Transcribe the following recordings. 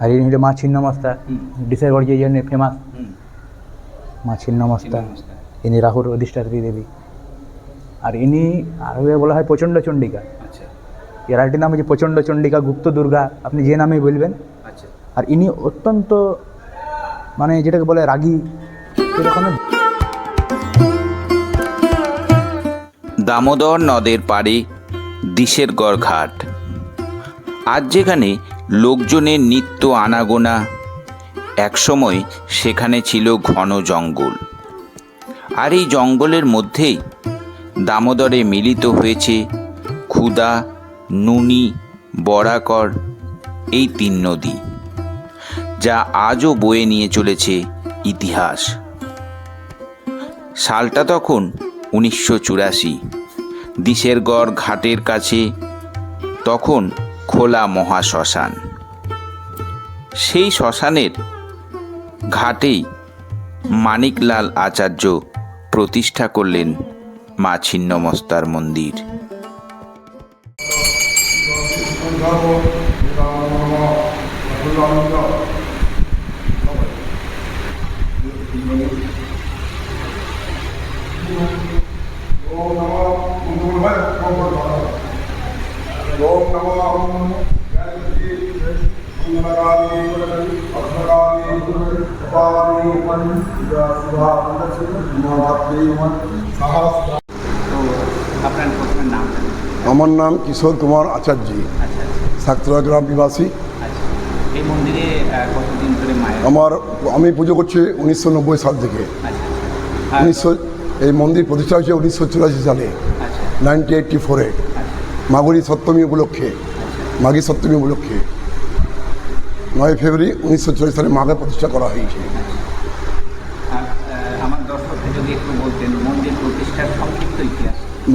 আর ইনি হলো মা ছিন্নমস্তা ডিসেরগড় যে জন্য ফেমাস। মা ছিন্নমস্তা ছিন্নমস্তা। ইনি রাহুর অধিষ্ঠাত্রী দেবী। আর ইনি আরও বলা হয় প্রচণ্ড চণ্ডিকা। আচ্ছা। এর আরেকটি নাম হচ্ছে প্রচণ্ড চণ্ডিকা গুপ্ত দুর্গা। আপনি যে নামেই বলবেন। আচ্ছা। আর ইনি অত্যন্ত মানে যেটাকে বলে রাগী। দামোদর নদের পাড়ে দিশেরগড় ঘাট। আজ যেখানে লোকজনের নিত্য আনাগোনা। একসময় সেখানে ছিল ঘন জঙ্গল। আর এই জঙ্গলের মধ্যেই দামোদরে মিলিত হয়েছে ক্ষুদা, নুনি, বরাকর, এই তিন নদী, যা আজও বয়ে নিয়ে চলেছে ইতিহাস। সালটা তখন উনিশশো চুরাশি, দিশেরগড় ঘাটের কাছে। তখন খোলা মহাশ্মশান সেই শ্মশানের ঘাটেই মানিকলাল আচার্য প্রতিষ্ঠা করলেন মা ছিন্নমস্তার মন্দির ఓం আমার নাম কিশোর কুমার আচার্য আচ্ছা গ্রাম নিবাসী। আচ্ছা এই মন্দিরে আহ, কতদিন ধরে মায়ের আমার আমি পুজো করছি উনিশশো নব্বই সাল থেকে। আচ্ছা উনিশশো এই মন্দির প্রতিষ্ঠা হয়েছে উনিশশো চুরাশি সালে আচ্ছা। নাইনটি এইটটি ফোরে মাগুরি সপ্তমী উপলক্ষে। মাঘী সপ্তমী উপলক্ষে নয় ফেব্রুয়ারি উনিশশো চল্লিশ সালে মাঘে প্রতিষ্ঠা করা হয়েছে।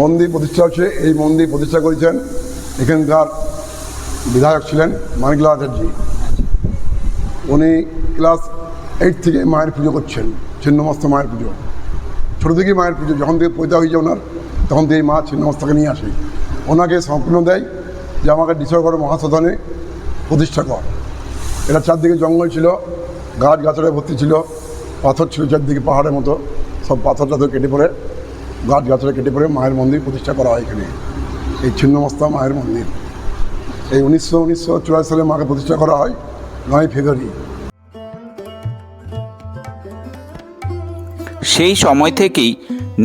মন্দির প্রতিষ্ঠা হচ্ছে এই মন্দির প্রতিষ্ঠা করেছেন এখানকার বিধায়ক ছিলেন মানিকলাল আচার্য। উনি ক্লাস এইট থেকে মায়ের পুজো করছেন ছিন্নমস্ত মায়ের পুজো। ছোটো থেকেই মায়ের পুজো যখন থেকে পয়দা হয়েছে ওনার তখন থেকে মা ছিন্নমস্তাকে নিয়ে আসে। ওনাকে সম্পূর্ণ দেয় যে আমাকে ডিসেম্বর মহাসদনে প্রতিষ্ঠা কর। এটা চারদিকে জঙ্গল ছিল, গাছ গাছড়ে ভর্তি ছিল, পাথর ছিল চারদিকে পাহাড়ের মতো, সব পাথর টাথর কেটে পড়ে, গাছ গাছড়ে কেটে পড়ে মায়ের মন্দির প্রতিষ্ঠা করা হয় এখানে। এই ছিন্নমস্তা মায়ের মন্দির। এই উনিশশো উনিশশো চুরাশি সালে মাকে প্রতিষ্ঠা করা হয় নয় ফেব্রুয়ারি। সেই সময় থেকেই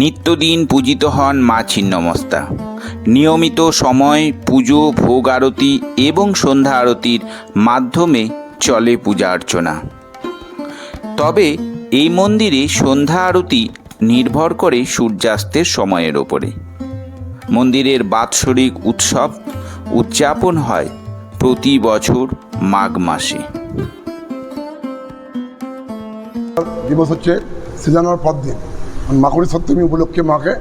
নিত্যদিন পূজিত হন মা ছিন্নমস্তা। নিয়মিত সময়, পুজো, ভোগ আরতি এবং সন্ধ্যা আরতির মাধ্যমে চলে পূজা অর্চনা। তবে এই মন্দিরে সন্ধ্যা আরতি নির্ভর করে সূর্যাস্তের সময়ের ওপরে। মন্দিরের বাৎসরিক উৎসব উদযাপন হয় প্রতি বছর মাঘ মাসে। দিবস হচ্ছে সিজানোর পর দিন। মাকুড়ি সপ্তমী উপলক্ষে মাকে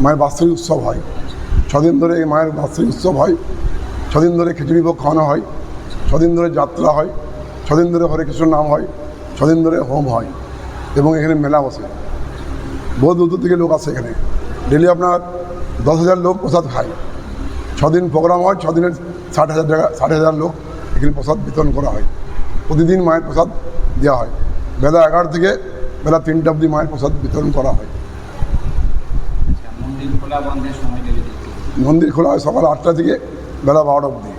মায়ের বাৎসরিক উৎসব হয়। ছদিন ধরে এই মায়ের বাৎসরিক উৎসব হয়, ছদিন ধরে খিচুড়ি ভোগ খাওয়ানো হয়, ছদিন ধরে যাত্রা হয়, ছদিন ধরে হরে কৃষ্ণ নাম হয়, ছদিন ধরে হোম হয় এবং এখানে মেলা বসে। বহু দূর দূর থেকে লোক আসে এখানে। ডেলি আপনার দশ হাজার লোক প্রসাদ খায়। ছদিন প্রোগ্রাম হয়, ছদিনের ষাট হাজার টাকা ষাট হাজার লোক এখানে প্রসাদ বিতরণ করা হয়। প্রতিদিন মায়ের প্রসাদ দেওয়া হয়। বেলা এগারো থেকে বেলা তিনটা অবধি মায়ের প্রসাদ বিতরণ করা হয়। আচ্ছা মন্দির খোলা বন্ধের সময় মন্দির খোলা হয় সকাল আটটা থেকে বেলা বারোটা অবধি।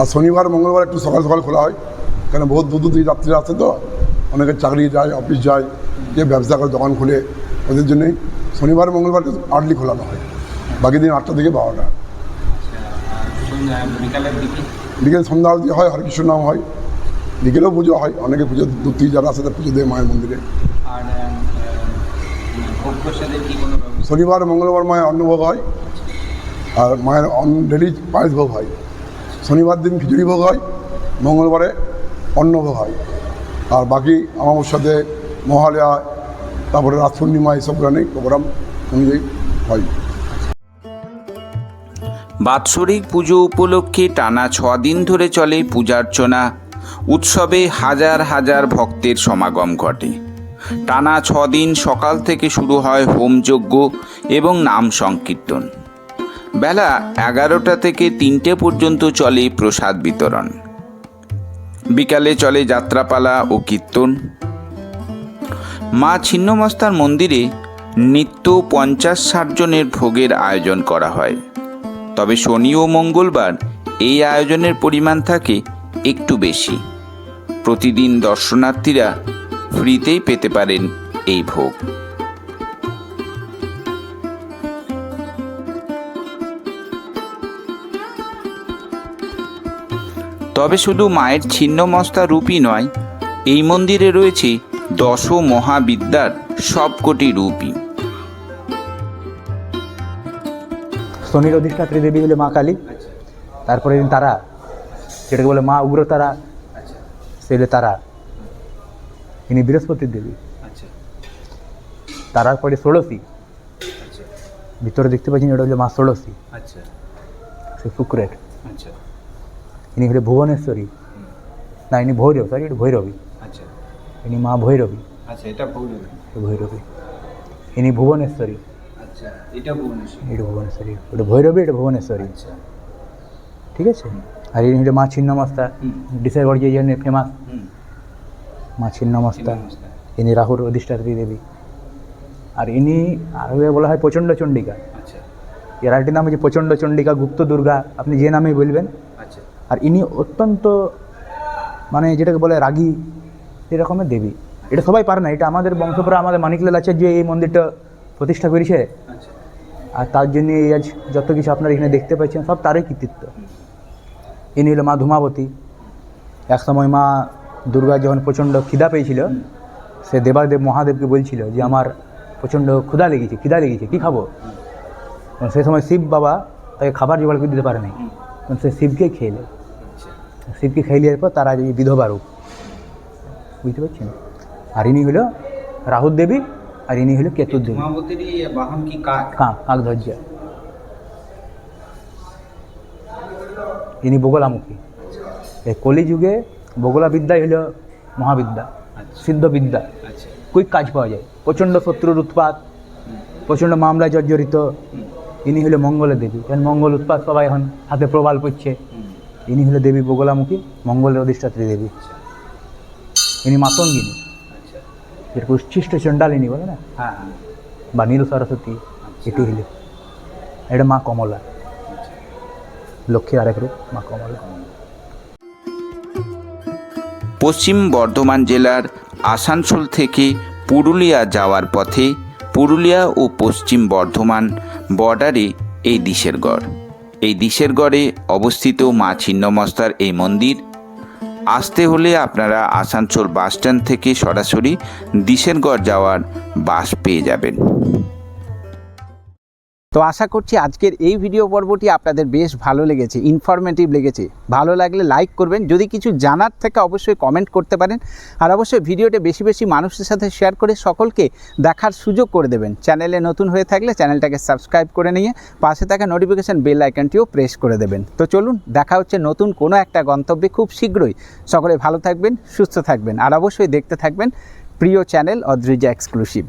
আর শনিবার মঙ্গলবার একটু সকাল সকাল খোলা হয়। কেন বহুত দূর দূর থেকে যাত্রীরা আসে তো। অনেকে চাকরি যায় অফিস যায় কেউ ব্যবসা করে দোকান খুলে। ওদের জন্যই শনিবার মঙ্গলবার আর্লি খোলানো হয়। বাকি দিন আটটা থেকে বারোটা। বিকেল সন্ধ্যা আরতি হয় হরেকৃষ্ণ নাম হয়। বিকেলেও পুজো হয় অনেকে পুজো দূর থেকে যারা আসে পুজো দেয় মায়ের মন্দিরে। শনিবার মঙ্গলবার মায়ের অন্নভোগ হয়। আর মায়ের ডেলি পায়েস ভোগ হয়। শনিবার দিন খিচুড়ি ভোগ হয়, মঙ্গলবারে অন্নভোগ হয়। আর বাকি আমার সাথে মহালয়া, তারপরে রাত পূর্ণিমা এইসব নেই প্রোগ্রাম অনুযায়ী হয়। বাৎসরিক পুজো উপলক্ষে টানা ছ দিন ধরে চলে পূজার্চনা। উৎসবে হাজার হাজার ভক্তের সমাগম ঘটে। টানা ছ দিন সকাল থেকে শুরু হয় হোমযজ্ঞ এবং নাম সংকীর্তন। বেলা এগারোটা থেকে তিনটে পর্যন্ত চলে প্রসাদ বিতরণ। বিকালে চলে যাত্রাপালা ও কীর্তন। মা ছিন্নমস্তার মন্দিরে নিত্য পঞ্চাশ ষাট জনের ভোগের আয়োজন করা হয়। তবে শনি ও মঙ্গলবার এই আয়োজনের পরিমাণ থাকে একটু বেশি। প্রতিদিন দর্শনার্থীরা ফ্রিতেই পেতে পারেন এই ভোগ। তবে শুধু মায়ের ছিন্নমস্তা রূপই নয় এই মন্দিরে রয়েছে দশ মহাবিদ্যার সবকটি রূপই। শনির অধিষ্ঠাত্রী দেবী হলো মা কালী তারপরে দিন তারা যেটাকে বলে মা উগ্র তারা সে হলো তারা। ইনি বৃহস্পতির দেবী। আচ্ছা তারার পরে ষোড়শী। ভিতরে দেখতে পাচ্ছেন এটা হলো মা ষোড়শী। আচ্ছা। সে শুক্রের। আচ্ছা। ইনি হলে ভুবনেশ্বরী। না ইনি ভৈরব সরি এটা ভৈরবী। আচ্ছা। ইনি মা ভৈরবী। আচ্ছা এটা এটা ভৈরবী। ইনি ভুবনেশ্বরী। আচ্ছা এটা ভুবনেশ্বর। এটা ভুবনেশ্বরী। ওটা ভৈরবী এটা ভুবনেশ্বরী। আচ্ছা। ঠিক আছে? আর ইনি হলো মা ছিন্নমস্তা। ডিসেম্বর যে জন্য ফেমাস। মা ছিন্নমস্তা। ইনি রাহুর অধিষ্ঠাত্রী দেবী। আর ইনি আরও বলা হয় প্রচণ্ড চণ্ডিকা। আচ্ছা। এর আরেকটি নাম হচ্ছে প্রচণ্ড চণ্ডিকা গুপ্ত দুর্গা। আপনি যে নামেই বলবেন আর ইনি অত্যন্ত মানে যেটাকে বলে রাগী এরকমের দেবী। এটা সবাই পারে না, এটা আমাদের বংশপরা, আমাদের মানিকলাল আচার্য এই মন্দিরটা প্রতিষ্ঠা করেছে। আর তার জন্য এই আজ যত কিছু আপনারা এখানে দেখতে পাচ্ছেন, সব তারই কৃতিত্ব। ইনি হলো মা ধুমাবতী। এক সময় মা দুর্গা যখন প্রচণ্ড খিদা পেয়েছিল, সে দেবাদেব মহাদেবকে বলছিল যে, আমার প্রচণ্ড ক্ষুধা লেগেছে, খিদা লেগেছে, কী খাব? সেই সময় শিব বাবা তাকে খাবার জোগাড় করে দিতে পারে নাই তখন সে শিবকে আচ্ছা শিবকে খাইয়ে দেওয়ার পর তারা এই বিধবা রূপ। বুঝতে পারছেন? আর ইনি হলো রাহুল দেবী আর ইনি হলো কেতুর দেবী। কাক? কাক ধৈর্য। ইনি বগলামুখী। এই কলিযুগে বগলা বিদ্যাই হলো মহাবিদ্যা আচ্ছা। সিদ্ধ বিদ্যা আচ্ছা। কুইক কাজ পাওয়া যায়। প্রচণ্ড শত্রুর উৎপাত প্রচণ্ড মামলায় জর্জরিত। ইনি হলো মঙ্গলের দেবী। কারণ মঙ্গল উৎপাত সবাই এখন হাতে প্রবাল পড়ছে। ইনি হলো দেবী বগলামুখী মঙ্গলের অধিষ্ঠাত্রী দেবী। আচ্ছা ইনি মাতঙ্গিনী। আচ্ছা যেটা উচ্ছিষ্ট চণ্ডালিনী বলে না? হ্যাঁ হ্যাঁ। বা নীল সরস্বতী এটি হলো। এটা মা কমলা। লক্ষ্মী আরেক রূপ মা কমলা। পশ্চিম বর্ধমান জেলার আসানসোল থেকে পুরুলিয়া যাওয়ার পথে পুরুলিয়া ও পশ্চিম বর্ধমান বর্ডারে এই দিশেরগড় এই দিশের গড়ে অবস্থিত মা ছিন্নমস্তার এই মন্দির। আসতে হলে আপনারা আসানসোল বাসস্ট্যান্ড থেকে সরাসরি দিশেরগড় যাওয়ার বাস পেয়ে যাবেন। তো আশা করছি আজকের এই ভিডিও পর্বটি আপনাদের বেশ ভালো লেগেছে ইনফরমেটিভ লেগেছে। ভালো লাগলে লাইক করবেন, যদি কিছু জানার থেকে অবশ্যই কমেন্ট করতে পারেন। আর অবশ্যই ভিডিওটা বেশি বেশি মানুষের সাথে শেয়ার করে সকলকে দেখার সুযোগ করে দেবেন। চ্যানেলে নতুন হয়ে থাকলে চ্যানেলটাকে সাবস্ক্রাইব করে নিয়ে পাশে থাকা নোটিফিকেশান বেল আইকনটিও প্রেস করে দেবেন। তো চলুন, দেখা হচ্ছে নতুন কোনো একটা গন্তব্যে খুব শীঘ্রই। সকলে ভালো থাকবেন, সুস্থ থাকবেন, আর অবশ্যই দেখতে থাকবেন প্রিয় চ্যানেল অদ্রিজা এক্সক্লুসিভ